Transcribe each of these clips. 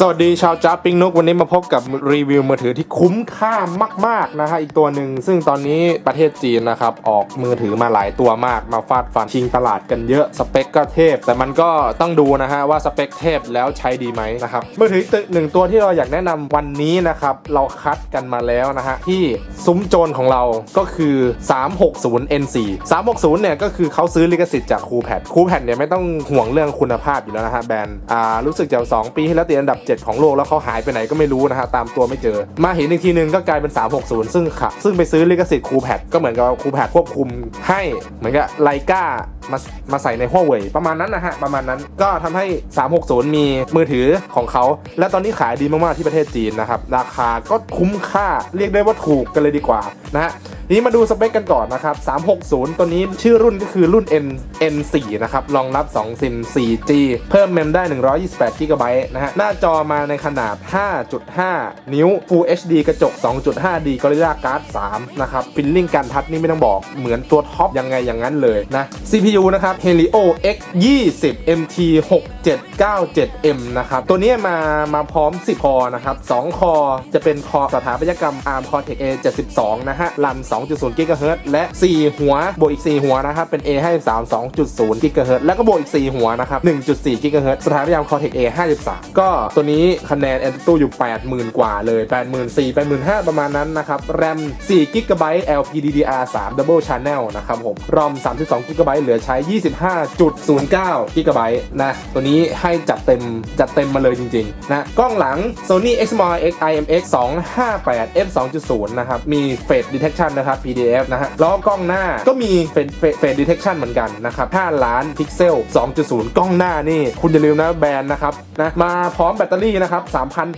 สวัสดีชาวจ้าปิงนุกวันนี้มาพบกับรีวิวมือถือที่คุ้มค่ามากๆนะฮะอีกตัวหนึ่งซึ่งตอนนี้ประเทศจีนนะครับออกมือถือมาหลายตัวมากมาฟาดฟันชิงตลาดกันเยอะสเปคก็เทพ แต่มันก็ต้องดูนะฮะว่าสเปคเทพแล้วใช้ดีไหมนะครับมือถืออีกหนึ่งตัวที่เราอยากแนะนำวันนี้นะครับเราคัดกันมาแล้วนะฮะที่ซุ้มโจรของเราก็คือ 360 N4 360เนี่ยก็คือเขาซื้อลิขสิทธิ์จากคูแพดคูแพดเนี่ยไม่ต้องห่วงเรื่องคุณภาพอยู่แล้วนะฮะแบรนด์อ่ารู้สึกจะ2ปีที่แล้วติดอันดับ7 ของโลกแล้วเขาหายไปไหนก็ไม่รู้นะฮะตามตัวไม่เจอ มาเห็นอีกทีนึงก็กลายเป็น 360 ซึ่งค่ะซึ่งไปซื้อลิขสิทธิ์คูแพดก็เหมือนกับคูแพดควบคุมให้เหมือนกับไลกามามาใส่ในหัวเว่ยประมาณนั้นนะฮะประมาณนั้นก็ทำให้ 360 มีมือถือของเขา และตอนนี้ขายดีมากๆที่ประเทศจีนนะครับราคาก็คุ้มค่าเรียกได้ว่าถูกกันเลยดีกว่านะฮะนี้มาดูสเปคกันก่อนนะครับ 360 ตัวนี้ชื่อรุ่นก็คือรุ่น N N4 นะครับ รองรับ 2 ซิม 4G เพิ่มเมมได้ 128 g b นะฮะ หน้าจอมาในขนาด 5.5 นิ้ว Full HD กระจก 2.5D Gorilla Glass 3 นะครับ ฟิลลิ่งการทัชนี่ไม่ต้องบอก เหมือนตัวท็อปยังไงอย่างนั้นเลยนะ CPU นะครับ Helio X20 MT6 797M นะครับ ตัวนี้มามาพร้อม 10 คอนะครับ 2 คอจะเป็นคอสถาปัตยกรรม ARM Cortex A72 นะฮะ รัน 2.0 GHz และ 4 หัว บวกอีก 4 หัวนะครับ เป็น A53 2.0 GHz แล้วก็บวกอีก 4 หัวนะครับ 1.4 GHz สถาปัตยกรรม Cortex A53 ก็ตัวนี้คะแนนแอนตู้อยู่ 80,000 กว่าเลย 84,000 85,000 ประมาณนั้นนะครับ แรม 4 GB LPDDR3 Double Channel นะครับผม ROM 32 GB เหลือใช้ 25.09 GB นะ ตัวนี้ให้จัดเต็มจัดเต็มมาเลยจริงๆนะกล้องหลัง Sony Xmor X IMX 258 f 2.0 นะครับ มี Face Detection นะครับ PDF นะฮะแล้วกล้องหน้าก็มี Face Face Face Detection เหมือนกันนะครับ5ล้านพิกเซล 2.0 กล้องหน้านี่ คุณอย่าลืมนะแบรนด์นะครับนะมาพร้อมแบตเตอรี่นะครับ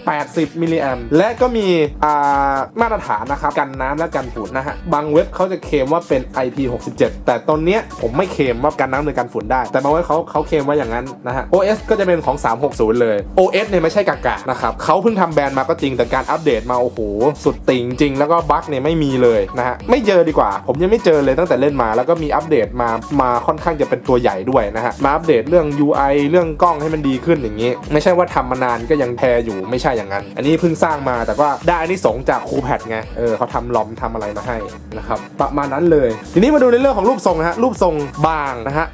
3,080 มิลลิแอมและก็มีอ่ามาตรฐานนะครับ กันน้ำและกันฝุ่นนะฮะบางเว็บเขาจะเคลมว่าเป็น IP67 แต่ตอนเนี้ยผมไม่เคลมว่ากันน้ำหรือกันฝุ่นได้ แต่บางเว็บเขาเขาเคลมว่าอย่างนั้นนะฮะ OS OS ก็จะเป็นของ 360 เลย OS เนี่ยไม่ใช่กากๆนะครับเขาเพิ่งทำแบรนด์มาก็จริงแต่การอัปเดตมาโอ้โหสุดติ่งจริงแล้วก็บั๊กเนี่ยไม่มีเลยนะฮะไม่เจอดีกว่า ผมยังไม่เจอเลยตั้งแต่เล่นมา แล้วก็มีอัปเดตมามาค่อนข้างจะเป็นตัวใหญ่ด้วยนะฮะมาอัปเดตเรื่อง UI เรื่องกล้องให้มันดีขึ้นอย่างนี้ ไม่ใช่ว่าทำมานานก็ยังแพรอยู่ไม่ใช่อย่างนั้น อันนี้เพิ่งสร้างมาแต่ว่าได้อันนี้สงจากคูแพดไงเออเขาทำลอมทำอะไรมาให้นะครับประมาณนั้นเลย ทีนี้มาดูในเรื่องของรูปทรงนะฮะรูปทรงบางนะฮะ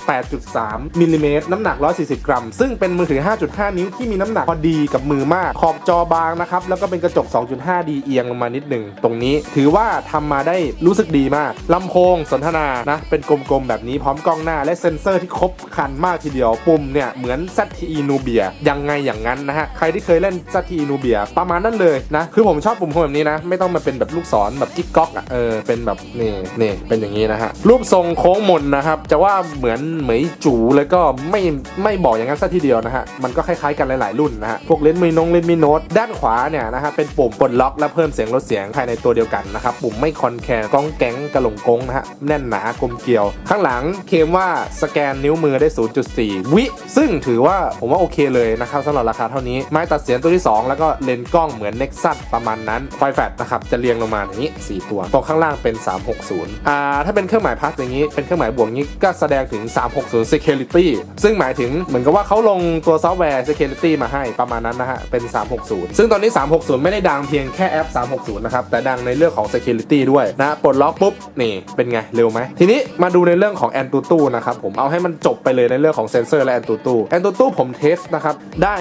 8.3มิลลิเมตรน้ำหนัก 140 กรัมซึ่งเป็นมือถือ 5.5 นิ้วที่มีน้ำหนักพอดีกับมือมาก ขอบจอบางนะครับ แล้วก็เป็นกระจก 2.5D เอียงลงมานิดหนึ่งตรงนี้ถือว่าทำมาได้รู้สึกดีมากลำโพงสนทนานะ เป็นกลมๆ แบบนี้พร้อมกล้องหน้าและเซ็นเซอร์ที่ครบคันมากทีเดียว ปุ่มเนี่ย เหมือน ZTE Nubia ยังไงอย่างนั้นนะฮะ ใครที่เคยเล่น ZTE Nubia ประมาณนั้นเลยนะ คือผมชอบปุ่มโฮมแบบนี้นะ ไม่ต้องมาเป็นแบบลูกศรแบบกิ๊กก๊อกอะเออเป็นแบบนี่นี่เป็นอย่างนี้นะฮะรูปทรงโค้งมนนะครับจะว่าเหมือนเหมยจูแล้วก็ไม่ไม่บอกอย่างนั้นซะทีเดียวนะฮะ มันก็คล้ายๆกันหลายๆรุ่นนะฮะ พวกเลนส์มีนงเลนส์มีโน้ตด้านขวาเนี่ยนะฮะเป็นปุ่มปลดล็อกและเพิ่มเสียงลดเสียงภายในตัวเดียวกันนะครับปุ่มไม่คอนแคนก้องแก๊งกระหลงกงนะฮะแน่นหนากลมเกลียว ข้างหลังเคมว่าสแกนนิ้วมือได้ 0.4 วิ ซึ่งถือว่าผมว่าโอเคเลยนะครับสำหรับราคาเท่านี้ไม้ตัดเสียงตัวที่ 2 แล้วก็เลนส์กล้องเหมือน Nexus ประมาณนั้นไฟแฟลชนะครับจะเรียงลงมาอย่างนี้ 4 ตัวตรงข้างล่างเป็น 360อ่าถ้าเป็นเครื่องหมายพักอย่างนี้เป็นเครื่องหมายบวกนี้ก็แสดงถึง 360 security ซึ่งหมายถึงเหมือนกับว่าเขาาลงตัวซอฟต์แวร์ security มาให้ประมาณนั้นนะฮะ เป็น 360 ซึ่งตอนนี้ 360 ไม่ได้ดังเพียงแค่แอป 360 นะครับ แต่ดังในเรื่องของ security ด้วยนะปลดล็อกปุ๊บ นี่เป็นไง เร็วไหม ทีนี้มาดูในเรื่องของ Antutu นะครับผมเอาให้มันจบไปเลยในเรื่องของเซนเซอร์และ Antutu Antutu ผมเทสนะครับ ได้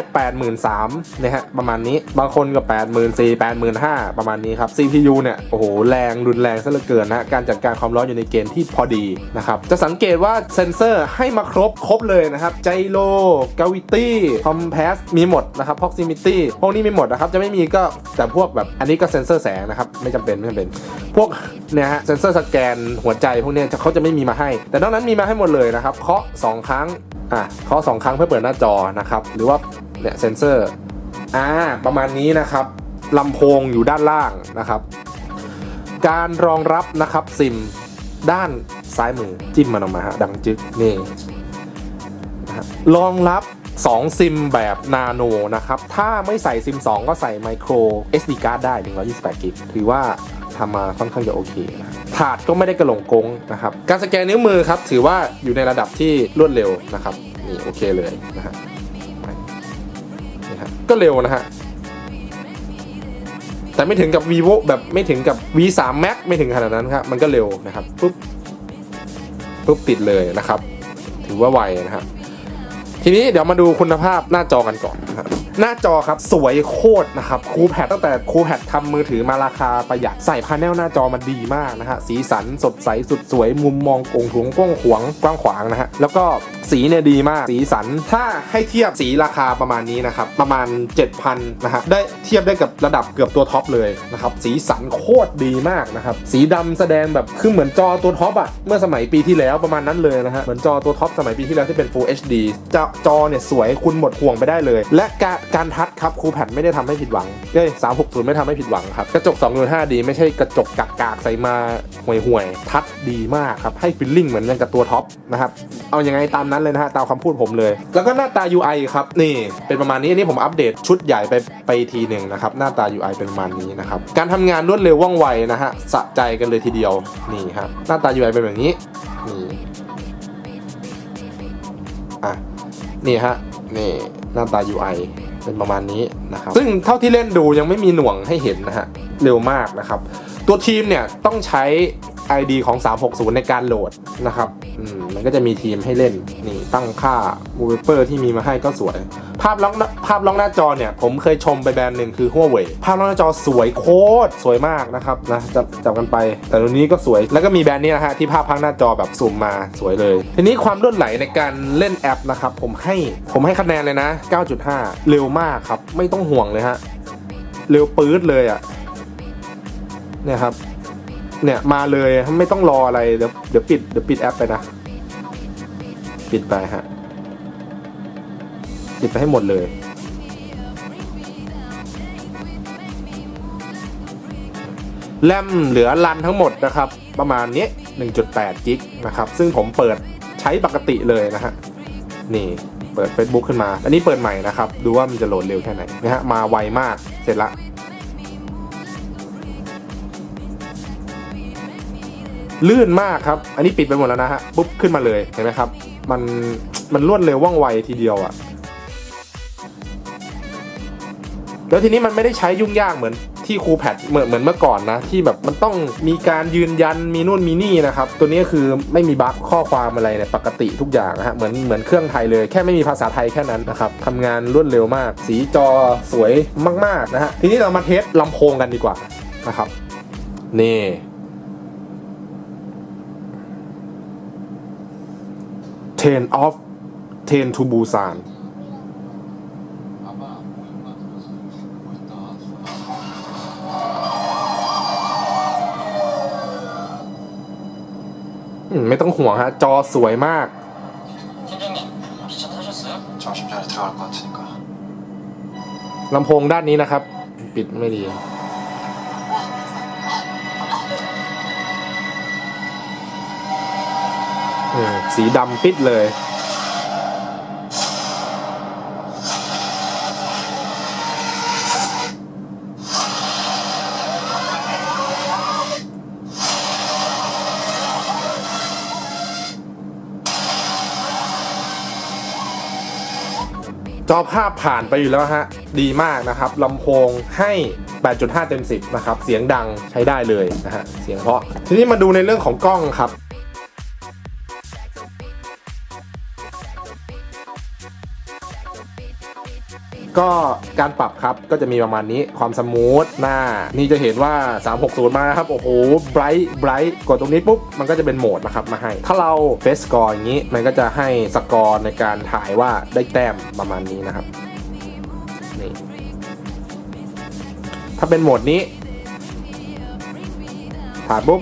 83,000นะฮะประมาณนี้บางคนก็84,000 85,000 ประมาณนี้ครับ CPU เนี่ยโอ้โหแรงรุนแรงซะเหลือเกินนะการจัดการความร้อนอยู่ในเกณฑ์ที่พอดีนะครับจะสังเกตว่าเซนเซอร์ให้มาครบครบเลยนะครับไจโลกาวิตี้คอมเพสมีหมดนะครับ proximity พวกนี้มีหมดนะครับ จะไม่มีก็แต่พวกแบบอันนี้ก็เซนเซอร์แสงนะครับ ไม่จำเป็นไม่จำเป็น พวกเนี่ยฮะเซนเซอร์สแกนหัวใจพวกนี้เขาจะไม่มีมาให้ แต่นอกนั้นมีมาให้หมดเลยนะครับเคาะ2ครั้งอะเคาะ2ครั้งเพื่อเปิดหน้าจอนะครับหรือว่าเนี่ยเซนเซอร์อ่าประมาณนี้นะครับลำโพงอยู่ด้านล่างนะครับ การรองรับนะครับซิมด้านซ้ายมือจิ้มมันออกมาฮะดังจึ๊กนี่ รองรับ2ซิมแบบนาโนนะครับ ถ้าไม่ใส่ซิม 2 ก็ใส่ไมโคร SD card ได้ 128กิกถือว่าทำมาค่อนข้างจะโอเคนะถาดก็ไม่ได้กระหลงกงนะครับ การสแกนนิ้วมือครับ ถือว่าอยู่ในระดับที่รวดเร็วนะครับ นี่โอเคเลยนะฮะก็เร็วนะฮะ แต่ไม่ถึงกับ vivo แบบไม่ถึงกับ v 3 max ไม่ถึงขนาดนั้นครับ มันก็เร็วนะครับปุ๊บปุ๊บติดเลยนะครับ ถือว่าไวนะฮะ ทีนี้เดี๋ยวมาดูคุณภาพหน้าจอกันก่อนนะครับ หน้าจอครับสวยโคตรนะครับคูแพดตั้งแต่คูแพดทำมือถือมาราคาประหยัดใส่พาเนลหน้าจอมันดีมากนะฮะสีสันสดใสสุดสวยมุมมองโกงถวงกว้างขวางกว้างขวางนะฮะแล้วก็สีเนี่ยดีมากสีสันถ้าให้เทียบสีราคาประมาณนี้นะครับประมาณ 7,000นะฮะได้เทียบได้กับระดับเกือบตัวท็อปเลยนะครับสีสันโคตรดีมากนะครับสีดำแสดงแบบคือเหมือนจอตัวท็อปอะเมื่อสมัยปีที่แล้วประมาณนั้นเลยนะฮะเหมือนจอตัวท็อปสมัยปีที่แล้วที่เป็น Full HD จอจอเนี่ยสวยคุณหมดห่วงไปได้เลย และการการทัชครับครูแพดไม่ได้ทำให้ผิดหวังเอ้ย360ไม่ทำให้ผิดหวังครับ กระจก2.5ดีไม่ใช่กระจกกากๆใส่มาห่วยห่วยๆทัชดีมากครับ ให้ฟิลลิ่งเหมือนกับตัวท็อปนะครับ เอายังไงตามนั้นเลยนะฮะ ตามคำพูดผมเลย แล้วก็หน้าตา UI ครับ นี่เป็นประมาณนี้ อันนี้ผมอัปเดตชุดใหญ่ไปไปทีหนึ่งนะครับ หน้าตา UI เป็นประมาณนี้นะครับ การทำงานรวดเร็วว่องไวนะฮะ สะใจกันเลยทีเดียว นี่ครับ หน้าตา UI เป็นแบบนี้ นี่ อะ นี่ฮะ นี่หน้าตา UI เป็นประมาณนี้นะครับซึ่งเท่าที่เล่นดูยังไม่มีหน่วงให้เห็นนะฮะเร็วมากนะครับ ตัวทีมเนี่ยต้องใช้ ID ของ 360 ในการโหลดนะครับมมันก็จะมีทีมให้เล่น นี่ตั้งค่า w a l l p a p e r ที่มีมาให้ก็สวย ภาพล็อกภาพล็อกหน้าจอเนี่ย ผมเคยชมไปแบรนด์หนึ่งคือ Huawei ภาพล็อกหน้าจอสวยโคตรสวยมากนะครับนะจับจับกันไป แต่ตัวนี้ก็สวย แล้วก็มีแบรนด์นี้นะฮะที่ภาพพักหน้าจอแบบสุ่มมาสวยเลย ทีนี้ความรวดไหลในการเล่นแอปนะครับผมให้ผมให้คะแนนเลยนะ 9.5 เร็วมากครับ ไม่ต้องห่วงเลยฮะเร็วปื๊ดเลยอะ่ะเนี่ยครับ เนี่ยมาเลยไม่ต้องรออะไรเดี๋ยวเดี๋ยวปิดเดี๋ยวปิดแอปไปนะ ปิดไปฮะปิดไปให้หมดเลยแรมเหลือรันทั้งหมดนะครับ ประมาณนี้ 1.8 กิกนะครับ ซึ่งผมเปิดใช้ปกติเลยนะฮะ นี่เปิด Facebook ขึ้นมา อันนี้เปิดใหม่นะครับ ดูว่ามันจะโหลดเร็วแค่ไหนนะฮะ มาไวมาก เสร็จละ ลื่นมากครับ อันนี้ปิดไปหมดแล้วนะฮะปุ๊บขึ้นมาเลยเห็นไหมครับ มันมันรวดเร็วว่องไวทีเดียวอะ่ะแล้วทีนี้มันไม่ได้ใช้ยุ่งยากเหมือนที่ครูแพดเหมือนเหมือนเมื่อก่อนนะ ที่แบบมันต้องมีการยืนยันมีนู่นมีนี่นะครับ ตัวนี้คือไม่มีบั๊กข้อความอะไรเนี่ยปกติทุกอย่างนะฮะเหมือนเหมือนเครื่องไทยเลยแค่ไม่มีภาษาไทยแค่นั้นนะครับทำงานรวดเร็วมาก สีจอสวยมากๆนะฮะทีนี้เรามาเทสลำโพงกันดีกว่านะครับนี่ Train of Train to Busan ไม่ต้องห่วงฮะ จอสวยมาก ลำโพงด้านนี้นะครับ ปิดไม่ดี สีดำปิดเลย จอภาพผ่านไปอยู่แล้วฮะ ดีมากนะครับลำโพงให้8.5 เต็ม 10 นะครับ เสียงดังใช้ได้เลยนะฮะ เสียงเพราะ ทีนี้มาดูในเรื่องของกล้องครับ ก็การปรับครับก็จะมีประมาณนี้ความสมูทหน้า นี่จะเห็นว่า 360 มานะครับ โอ้โหไบรท์ไบรท์กดตรงนี้ปุ๊บ มันก็จะเป็นโหมดนะครับมาให้ ถ้าเราเฟสกอร์อย่างนี้ มันก็จะให้สกอร์ในการถ่ายว่าได้แต้มประมาณนี้นะครับนี่ถ้าเป็นโหมดนี้ถ่ายปุ๊บ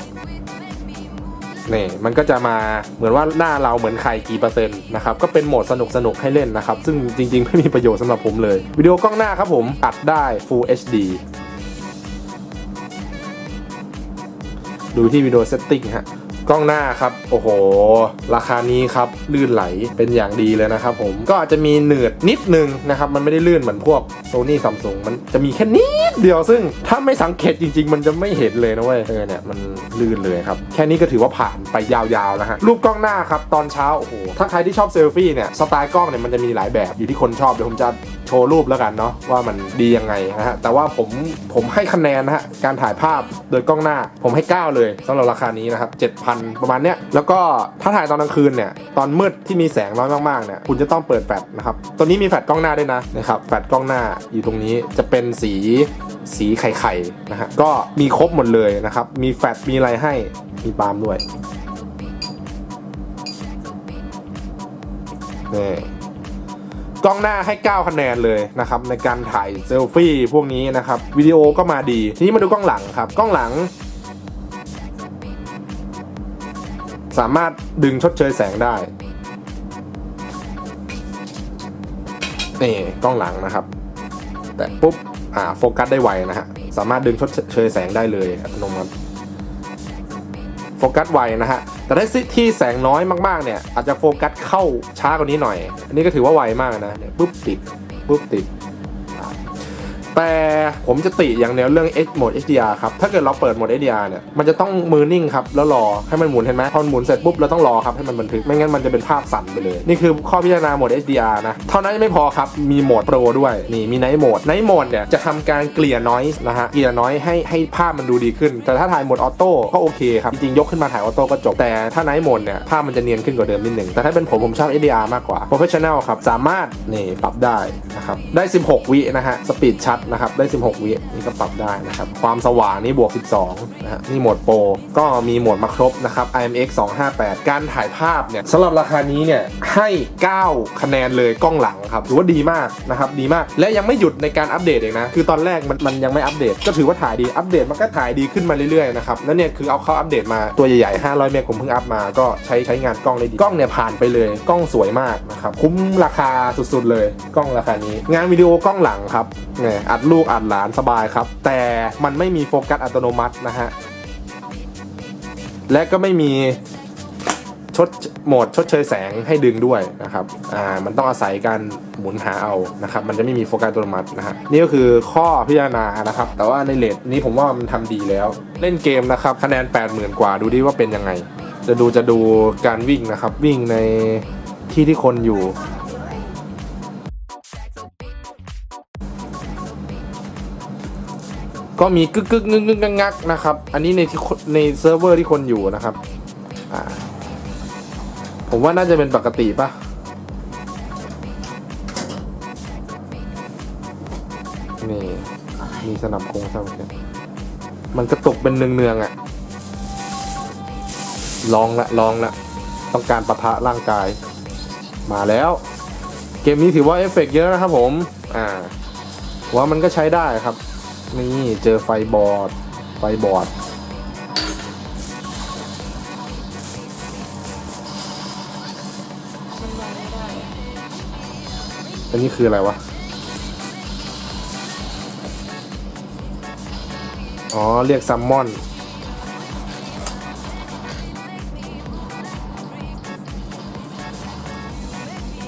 นี่มันก็จะมาเหมือนว่าหน้าเราเหมือนใครกี่เปอร์เซ็นต์นะครับก็เป็นโหมดสนุกสนุกๆให้เล่นนะครับ ซึ่งจริง ๆ ไม่มีประโยชน์สำหรับผมเลย วิดีโอกล้องหน้าครับผมอัดได้ Full HD ดูที่วิดีโอเซตติ้งฮะ กล้องหน้าครับ โอ้โห ราคานี้ครับลื่นไหลเป็นอย่างดีเลยนะครับผมก็อาจจะมีเหนืดนิดนึงนะครับ มันไม่ได้ลื่นเหมือนพวก Sony Samsung มันจะมีแค่นิดเดียวซึ่งถ้าไม่สังเกตจริง ๆ มันจะไม่เห็นเลยนะเว้ยเออเนี่ยมันลื่นเลยครับ แค่นี้ก็ถือว่าผ่านไปยาวๆแล้วฮะรูปกล้องหน้าครับตอนเช้าโอ้โหถ้าใครที่ชอบเซลฟี่เนี่ยสไตล์กล้องเนี่ยมันจะมีหลายแบบอยู่ที่คนชอบเดี๋ยวผมจะ ชโชว์รูปแล้วกันเนาะว่ามันดียังไงนะฮะแต่ว่าผมผมให้คะแนนนะฮะการถ่ายภาพโดยกล้องหน้าผมให้ 9 เลยสำหรับราคานี้นะครับ7,000 ประมาณเนี้ยแล้วก็ถ้าถ่ายตอนกลางคืนเนี่ยตอนมืดที่มีแสงน้อยมากๆเนี่ยคุณจะต้องเปิดแฟลชนะครับตัวนี้มีแฟลชกล้องหน้าด้วยนะนะครับแฟลชกล้องหน้าอยู่ตรงนี้จะเป็นสีสีไข่ๆนะฮะก็มีครบหมดเลยนะครับมีแฟลชมีอะไรให้มีปาล์มด้วยนี่ กล้องหน้าให้ 9 คะแนนเลยนะครับในการถ่ายเซลฟี่พวกนี้นะครับวิดีโอก็มาดี ทีนี้มาดูกล้องหลังครับ กล้องหลัง สามารถดึงชดเชยแสงได้นี่กล้องหลังนะครับ แต่ปุ๊บอ่าโฟกัสได้ไวนะฮะสามารถดึงชดเชยแสงได้เลยอัตโนมัติ โฟกัสไวนะฮะ แต่ถ้าที่แสงน้อยมากๆเนี่ยอาจจะโฟกัสเข้าช้ากว่านี้หน่อย อันนี้ก็ถือว่าไวมากนะเนี่ยปุ๊บติดปุ๊บติด แต่ผมจะติอย่างเดียวเรื่อง H โหมด HDR ครับ ถ้าเกิดเราเปิดโหมด HDR เนี่ย มันจะต้องมือนิ่งครับ แล้วรอให้มันหมุนเห็นไหมพอหมุนเสร็จปุ๊บเราต้องรอครับให้มันบันทึก ไม่งั้นมันจะเป็นภาพสั่นไปเลย นี่คือข้อพิจารณาโหมด HDR นะ เท่านั้นยังไม่พอครับ มีโหมดโปรด้วย นี่มีไนท์โหมด ไนท์โหมดเนี่ยจะทำการเกลี่ยนอยส์นะฮะ เกลี่ยนอยส์ให้ให้ภาพมันดูดีขึ้น แต่ถ้าถ่ายโหมดออโต้ก็โอเคครับ จริงๆยกขึ้นมาถ่ายออโต้ก็จบ แต่ถ้าไนท์โหมดเนี่ยภาพมันจะเนียนขึ้นกว่าเดิมนิดหนึ่งแต่ถ้าเป็นผมผมชอบ HDR มากกว่า Professional ครับ สามารถนี่ปรับได้นะครับ ได้ 16 วินะฮะ สปีดชัดนะครับได้ 16 วินี่ก็ปรับได้นะครับ ความสว่างนี่บวก 12นะฮะนี่โหมดโปรก็มีโหมดมาครบนะครับ IMX 258 การถ่ายภาพเนี่ยสำหรับราคานี้เนี่ยให้ 9 คะแนนเลยกล้องหลังครับถือว่าดีมากนะครับดีมาก และยังไม่หยุดในการอัปเดตเองนะ คือตอนแรกมันมันยังไม่อัปเดต ก็ถือว่าถ่ายดีอัปเดตมันก็ถ่ายดีขึ้นมาเรื่อยๆนะครับแล้วเนี่ยคือเอาเข้าอัปเดตมาตัวใหญ่ๆ500 เมกผมเพิ่งอัพมาก็ใช้ใช้งานกล้องได้ดีกล้องเนี่ยผ่านไปเลยกล้องสวยมากนะครับคุ้มราคาสุดๆเลยกล้องราคานี้ งานวิดีโอกล้องหลังครับเนี่ยอัดลูกอัดหลานสบายครับ แต่มันไม่มีโฟกัสอัตโนมัตินะฮะ และก็ไม่มีชดโหมดชดเชยแสงให้ดึงด้วยนะครับ อ่า มันต้องอาศัยการหมุนหาเอานะครับ มันจะไม่มีโฟกัสอัตโนมัตินะฮะ นี่ก็คือข้อพิจารณานะครับ แต่ว่าในเลทนี้ผมว่ามันทำดีแล้ว เล่นเกมนะครับ คะแนน 80,000 กว่า ดูดิว่าเป็นยังไง จะดูจะดูการวิ่งนะครับ วิ่งในที่ที่คนอยู่ ก็มีกึกกึกงึกงึกงักงักนะครับ อันนี้ในที่ในเซิร์ฟเวอร์ที่คนอยู่นะครับ อ่า ผมว่าน่าจะเป็นปกติปะนี่มีสนับโครงสนับเข็มมันกระตุกเป็นเนืองๆอะ่ะ ลองละลองละ ต้องการประทะร่างกาย มาแล้ว เกมนี้ถือว่าเอฟเฟกต์เยอะนะครับผม อ่า ว่ามันก็ใช้ได้ครับ นี่เจอไฟบอร์ดไฟบอร์ดอันนี้คืออะไรวะ อ๋อ เรียกซัมมอน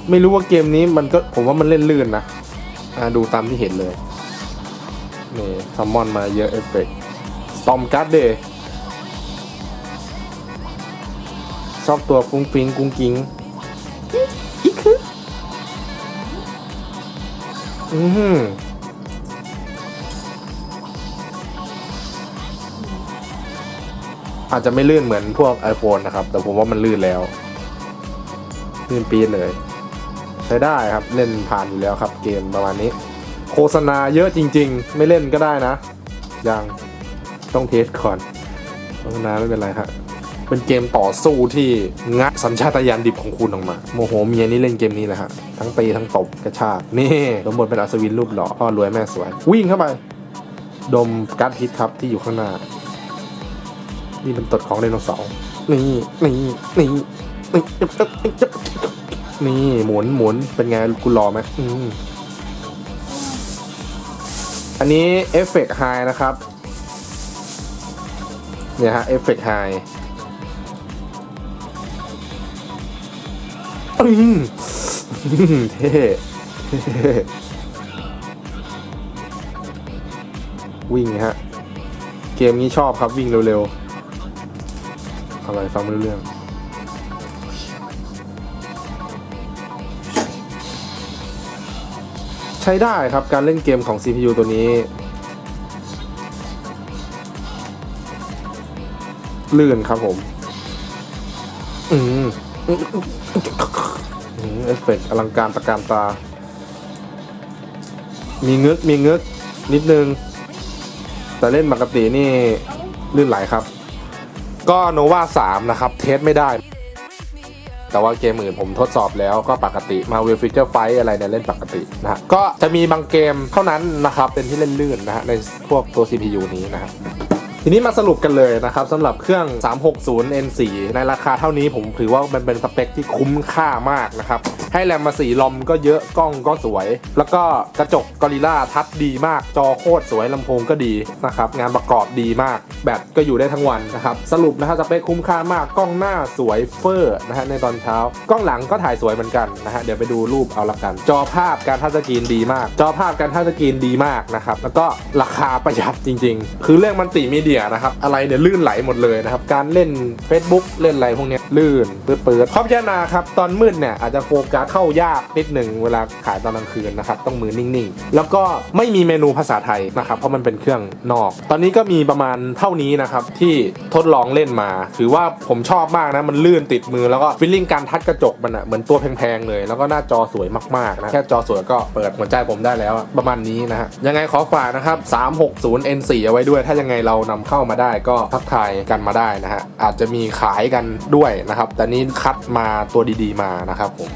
ไม่รู้ว่าเกมนี้มันก็ผมว่ามันเล่นลื่นนะอ่าดูตามที่เห็นเลย นี่ซัมมอนมาเยอะเอฟเฟกต์สตอมการ์ดเดย์ชอบตัวฟุ้งฟิงกุ้งกิ้งอีกคืออืมอาจจะไม่ลื่นเหมือนพวก iPhone นะครับ แต่ผมว่ามันลื่นแล้ว ลื่นปีดเลย ใช้ได้ครับ เล่นผ่านอยู่แล้วครับ เกมประมาณนี้ โฆษณาเยอะจริง ๆ ไม่เล่นก็ได้นะ ยังต้องเทสก่อนโฆษณาไม่เป็นไรครับเป็นเกมต่อสู้ที่งัดสัญชาตญาณดิบของคุณออกมา โมโหเมียนี่เล่นเกมนี้แหละฮะทั้งตีทั้งตบกระชากนี่สมบทเป็นอัศวินรูปหล่อพ่อรวยแม่สวย วิ่งเข้าไป ดมการ์ดพิษครับที่อยู่ข้างหน้า นี่เป็นตดของไดโนเสาร์นี่นี่นี่นี่นี่หมุนหมุนเป็นไงกูรอไหมอืม อันนี้เอฟเฟกต์ไฮนะครับ เนี่ยฮะเอฟเฟกต์ไฮอืมเท่เท่วิ่งฮะ เกมนี้ชอบครับวิ่งเร็วๆ อะไรฟังไม่รู้เรื่อง ใช้ได้ครับการเล่นเกมของ CPU ตัวนี้ ลื่นครับผม อืมเอฟเฟกต์อลังการตะการตา มีเงึกมีเงึกนิดนึง แต่เล่นปกตินี่ลื่นไหลครับ ก็โนวา3นะครับ เทสไม่ได้ แต่ว่าเกมอื่นผมทดสอบแล้วก็ปกติมาเวลฟิเจอร์ไฟอะไรเนี่ยเล่นปกตินะฮะก็จะมีบางเกมเท่านั้นนะครับเป็นที่เล่นลื่นนะฮะในพวกตัว CPU นี้นะครับ ทีนี้มาสรุปกันเลยนะครับสำหรับเครื่อง 360 N4 ในราคาเท่านี้ผมถือว่ามันเป็นสเปคที่คุ้มค่ามากนะครับ ให้แรมมา4ลอมก็เยอะกล้องก็สวย แล้วก็กระจกกอริล่าทัชดีมาก จอโคตรสวยลำโพงก็ดีนะครับ งานประกอบดีมาก แบตก็อยู่ได้ทั้งวันนะครับ สรุปนะครับสเปคคุ้มค่ามากกล้องหน้าสวยเฟอร์นะฮะในตอนเช้ากล้องหลังก็ถ่ายสวยเหมือนกันนะฮะเดี๋ยวไปดูรูปเอาละกัน จอภาพการทัชสกรีนดีมาก จอภาพการทัชสกรีนดีมากนะครับแล้วก็ราคาประหยัดจริง ๆ คือเรื่องมันติมีเดียนะครับอะไรเนี่ยลื่นไหลหมดเลยนะครับการเล่น Facebook เล่นอะไรพวกนี้ลื่นเปิดๆข้อพิจารณาครับตอนมืดเนี่ยอาจจะโฟกัสเข้ายากนิดหนึ่งเวลาขายตอนกลางคืนนะครับต้องมือนิ่งๆ แล้วก็ไม่มีเมนูภาษาไทยนะครับเพราะมันเป็นเครื่องนอก ตอนนี้ก็มีประมาณเท่านี้นะครับที่ทดลองเล่นมา ถือว่าผมชอบมากนะมันลื่นติดมือแล้วก็ฟีลลิ่งการทัดกระจกมันอะเหมือนตัวแพงๆเลย แล้วก็หน้าจอสวยมากๆนะแค่จอสวยก็เปิดหัวใจผมได้แล้วประมาณนี้นะฮะยังไงขอฝากนะครับ360 N4 เอาไว้ด้วยถ้ายังไงเรานำเข้ามาได้ก็ทักทายกันมาได้นะฮะอาจจะมีขายกันด้วยนะครับแต่นี้คัดมาตัวดีๆมานะครับผม